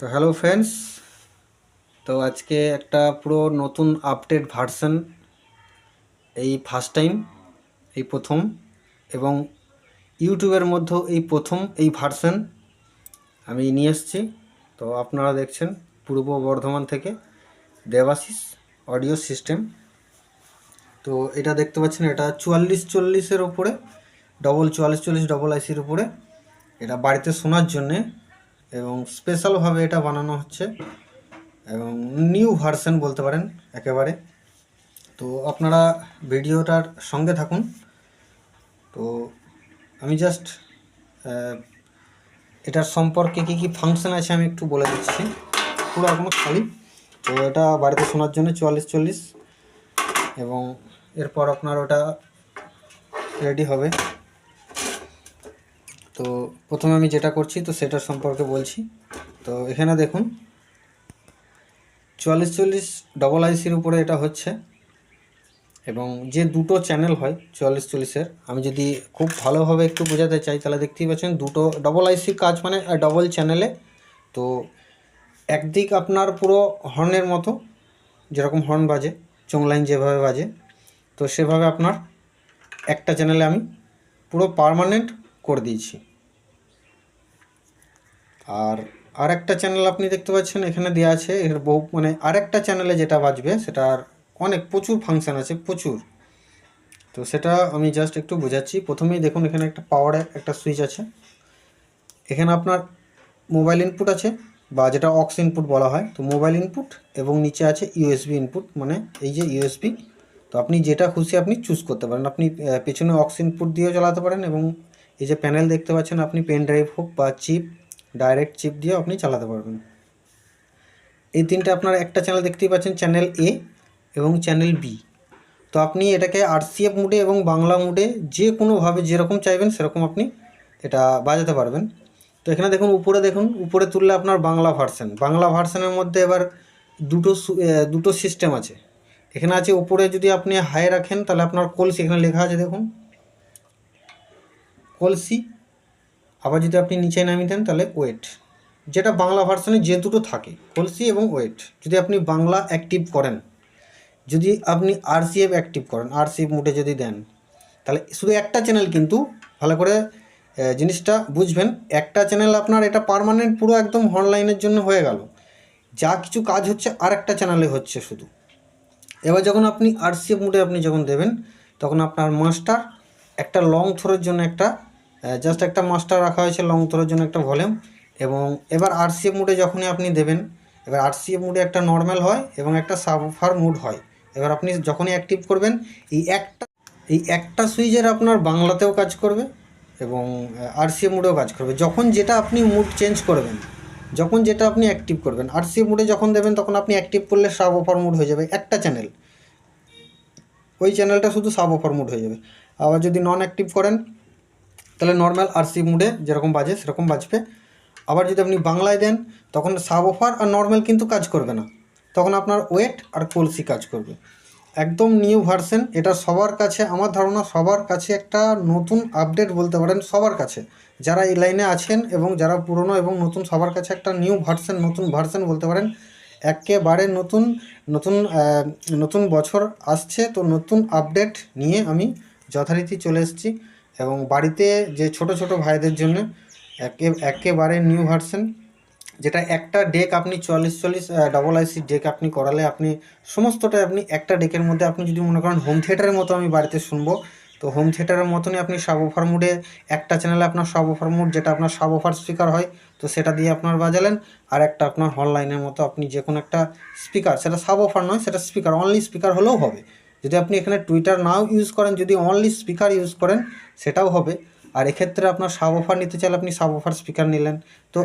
তো hello friends তো আজকে একটা পুরো নতুন আপডেট ভার্সন এই ফার্স্ট টাইম এই প্রথম এবং ইউটিউবের মধ্যেও এই প্রথম এই ভার্সন আমি নিয়ে এসেছি। তো আপনারা দেখছেন পূর্ব বর্ধমান থেকে দেবাশিস অডিও সিস্টেম তো এটা দেখতে পাচ্ছেন, এটা চুয়াল্লিশ চল্লিশের ওপরে ডবল চুয়াল্লিশ চল্লিশ ডবল আইসির উপরে। এটা বাড়িতে শোনার জন্যে এবং স্পেশালভাবে এটা বানানো হচ্ছে এবং নিউ ভার্সন বলতে পারেন একেবারে। তো আপনারা ভিডিওটার সঙ্গে থাকুন। তো আমি জাস্ট এটার সম্পর্কে কী কী ফাংশন আছে আমি একটু বলে দিচ্ছি। পুরো এখনও খালি। তো এটা বাড়িতে শোনার জন্য চুয়াল্লিশ চল্লিশ এবং এরপর আপনার ওটা রেডি হবে। প্রথমে আমি যেটা করছি, তো সেটার সম্পর্কে বলছি। তো এখানে দেখুন, চুয়াল্লিশ চল্লিশ ডবল আইসির উপরে এটা হচ্ছে, এবং যে দুটো চ্যানেল হয় চুয়াল্লিশ চল্লিশের আমি যদি খুব ভালোভাবে একটু বোঝাতে চাই, তাহলে দেখতেই পাচ্ছেন দুটো ডবল আইসির কাজ মানে ডবল চ্যানেলে তো একদিক আপনার পুরো হর্নের মতো, যেরকম হর্ন বাজে চোংলাইন যেভাবে বাজে, তো সেভাবে আপনার একটা চ্যানেলে আমি পুরো পারমানেন্ট করে দিয়েছি। আর আরেকটা চ্যানেল আপনি দেখতে পাচ্ছেন, এখানে দেওয়া আছে, এর বহু মানে আরেকটা চ্যানেলে যেটা বাজবে, সেটার অনেক, প্রচুর ফাংশন আছে, প্রচুর। তো সেটা আমি জাস্ট একটু বোঝাচ্ছি। প্রথমেই দেখুন, এখানে একটা পাওয়ারের একটা সুইচ আছে। এখানে আপনার মোবাইল ইনপুট আছে, বা যেটা অক্স ইনপুট বলা হয়, তো মোবাইল ইনপুট এবং নিচে আছে ইউএসবি ইনপুট মানে এই যে ইউএসবি তো আপনি যেটা খুশি আপনি চুজ করতে পারেন। আপনি পেছনে অক্স ইনপুট দিয়েও চালাতে পারেন, এবং এই যে প্যানেল দেখতে পাচ্ছেন, আপনি পেন ড্রাইভ হোক বা চিপ ডাইরেক্ট চিপ দিয়েও আপনি চালাতে পারবেন। এই তিনটে আপনার একটা চ্যানেল দেখতেই পাচ্ছেন চ্যানেল এ এবং চ্যানেল বি তো আপনি এটাকে আরসিএফ মুডে এবং বাংলা মুডে যে কোনোভাবে যেরকম চাইবেন সেরকম আপনি এটা বাজাতে পারবেন। তো এখানে দেখুন, উপরে দেখুন, উপরে তুললে আপনার বাংলা ভার্সন বাংলা ভার্সনের মধ্যে এবার দুটো দুটো সিস্টেম আছে। এখানে আছে, উপরে যদি আপনি হাই রাখেন তাহলে আপনার কলসি, এখানে লেখা আছে দেখুন। কলসি আবার যদি আপনি নিচে নামিয়ে দেন, তাহলে ওয়েট যেটা বাংলা ভার্সনে যে দুটো থাকে, কলসি এবং ওয়েট যদি আপনি বাংলা অ্যাক্টিভ করেন, যদি আপনি আরসিএফ অ্যাক্টিভ করেন আরসিএফ মুডে যদি দেন, তাহলে শুধু একটা চ্যানেল কিন্তু ভালো করে জিনিসটা বুঝবেন। একটা চ্যানেল আপনার এটা পার্মানেন্ট পুরো একদম অনলাইনের জন্য হয়ে গেল। যা কিছু কাজ হচ্ছে আর একটা চ্যানেলে হচ্ছে শুধু। এবার যখন আপনি আরসিএফ মুডে আপনি যখন দেবেন, তখন আপনার মাস্টার একটা লং থ্রোর জন্য একটা জাস্ট একটা মাস্টার রাখা হয়েছে লং থ্রোর জন্য একটা ভলিউম এবং এবার আরসিএফ মুডে যখনই আপনি দেবেন, এবার আরসিএফ মুডে একটা নর্মাল হয় এবং একটা সাবফার মুড হয়। এবার আপনি যখনই অ্যাক্টিভ করবেন, এই একটা এই একটা সুইচের আপনার বাংলাতেও কাজ করবে এবং আরসিএফ মুডেও কাজ করবে। যখন যেটা আপনি মুড চেঞ্জ করবেন, যখন যেটা আপনি অ্যাক্টিভ করবেন আরসিএফ মুডে যখন দেবেন, তখন আপনি অ্যাক্টিভ করলে সাব অফার মুড হয়ে যাবে একটা চ্যানেল ওই চ্যানেলটা শুধু সাব অফার মুড হয়ে যাবে। আবার যদি নন অ্যাক্টিভ করেন তাহলে নর্মাল আরসি মুডে যেরকম বাজে, সেরকম বাজবে। আবার যদি আপনি বাংলায় দেন, তখন সাব আর নর্মাল কিন্তু কাজ করবে না। তখন আপনার ওয়েট আর কলসি কাজ করবে। একদম নিউ ভার্সন এটা সবার কাছে, আমার ধারণা সবার কাছে একটা নতুন আপডেট বলতে পারেন সবার কাছে। যারা এই লাইনে আছেন এবং যারা পুরনো এবং নতুন, সবার কাছে একটা নিউ ভার্সন নতুন ভার্সন বলতে পারেন। একেবারে নতুন নতুন নতুন বছর আসছে, তো নতুন আপডেট নিয়ে আমি যথারীতি চলে এসেছি। এবং বাড়িতে যে ছোট ছোট ভাইদের জন্য একে, একেবারে নিউ ভার্সন যেটা একটা ডেক আপনি চল্লিশ চল্লিশ ডবল আইসি ডেক আপনি করালে আপনি সমস্তটাই আপনি একটা ডেকের মধ্যে আপনি যদি মনে করেন হোম থিয়েটারের মতো আমি বাড়িতে শুনব, তো হোম থিয়েটারের মতনই আপনি সাব অফার মুডে একটা চ্যানেলে আপনার সাব অফার মুড যেটা আপনার সাব অফার স্পিকার হয়, তো সেটা দিয়ে আপনার বাজালেন। আর একটা আপনার অনলাইনের মতো আপনি যে কোনো একটা স্পিকার সেটা সাব অফার নয়, সেটা স্পিকার অনলি স্পিকার হলেও হবে। যদি আপনি এখানে টুইটার নাও ইউজ করেন, যদি অনলি স্পিকার ইউজ করেন, সেটাও হবে। আর এক্ষেত্রে আপনার সাব অফার নিতে চাইলে আপনি সাব অফার স্পিকার নিলেন। তো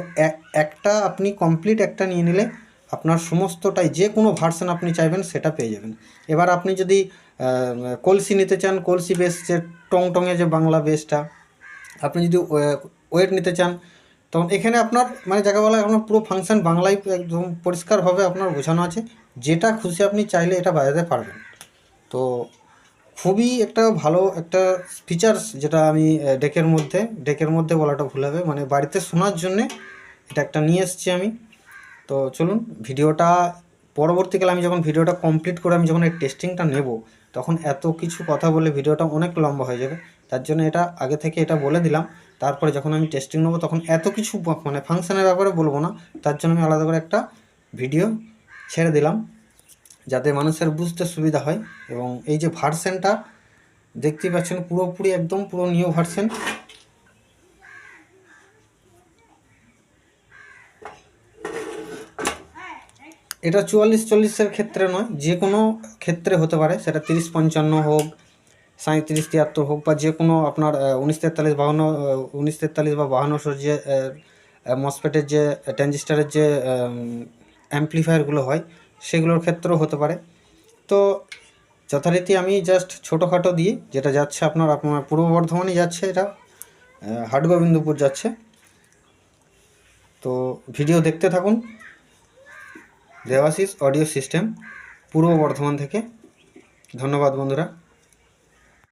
একটা আপনি কমপ্লিট একটা নিয়ে নিলে আপনার সমস্তটাই, যে কোনো ভার্সন আপনি চাইবেন, সেটা পেয়ে যাবেন। এবার আপনি যদি কলসি নিতে চান, কলসি বেস যে টং টংয়ে যে বাংলা বেসটা আপনি যদি ওয়েট নিতে চান, তখন এখানে আপনার মানে যাকে বলা আপনার পুরো ফাংশন বাংলায় একদম পরিষ্কারভাবে আপনার বোঝানো আছে। যেটা খুশি আপনি চাইলে এটা বাজাতে পারবেন। তো খুবই একটা ভালো একটা ফিচার্স যেটা আমি ডেকের মধ্যে ডেকের মধ্যে বলাটা ভুল হবে মানে বাড়িতে শোনার জন্যে এটা একটা নিয়ে এসেছি আমি। তো চলুন, ভিডিওটা পরবর্তীকালে আমি যখন ভিডিওটা কমপ্লিট করে আমি যখন এই টেস্টিংটা নেব, তখন এত কিছু কথা বলে ভিডিওটা অনেক লম্বা হয়ে যাবে। তার জন্য এটা আগে থেকে এটা বলে দিলাম। তারপরে যখন আমি টেস্টিং নেব, তখন এত কিছু মানে ফাংশনের ব্যাপারে বলব না। তার জন্য আমি আলাদা করে একটা ভিডিও ছেড়ে দিলাম। যাতে মানুষের বুঝতে সুবিধা হয় এবং এই যে ভার্সেনটা দেখতেই পাচ্ছেন পুরোপুরি একদম পুরো নিউ ভার্সেন এটা চুয়াল্লিশ চল্লিশের ক্ষেত্রে নয়, যে কোনো ক্ষেত্রে হতে পারে, সেটা তিরিশ পঞ্চান্ন হোক সাঁত্রিশ তিয়াত্তর হোক, বা যে কোনো আপনার উনিশ তেতাল্লিশ বাহান্ন উনিশ তেতাল্লিশ বা বাহান্নশোর যে মসপেটের যে ট্যাঞ্জিস্টারের যে অ্যাম্পলিফায়ারগুলো হয় সেগুলোর ক্ষেত্রেও হতে পারে। তো যথারীতি আমি জাস্ট ছোটোখাটো দিয়ে যেটা যাচ্ছে আপনার আপনার পূর্ব বর্ধমানে যাচ্ছে এটা হাটগোবিন্দপুর যাচ্ছে। তো ভিডিও দেখতে থাকুন। দেওয়াশিস অডিও সিস্টেম, পূর্ব বর্ধমান থেকে। ধন্যবাদ বন্ধুরা।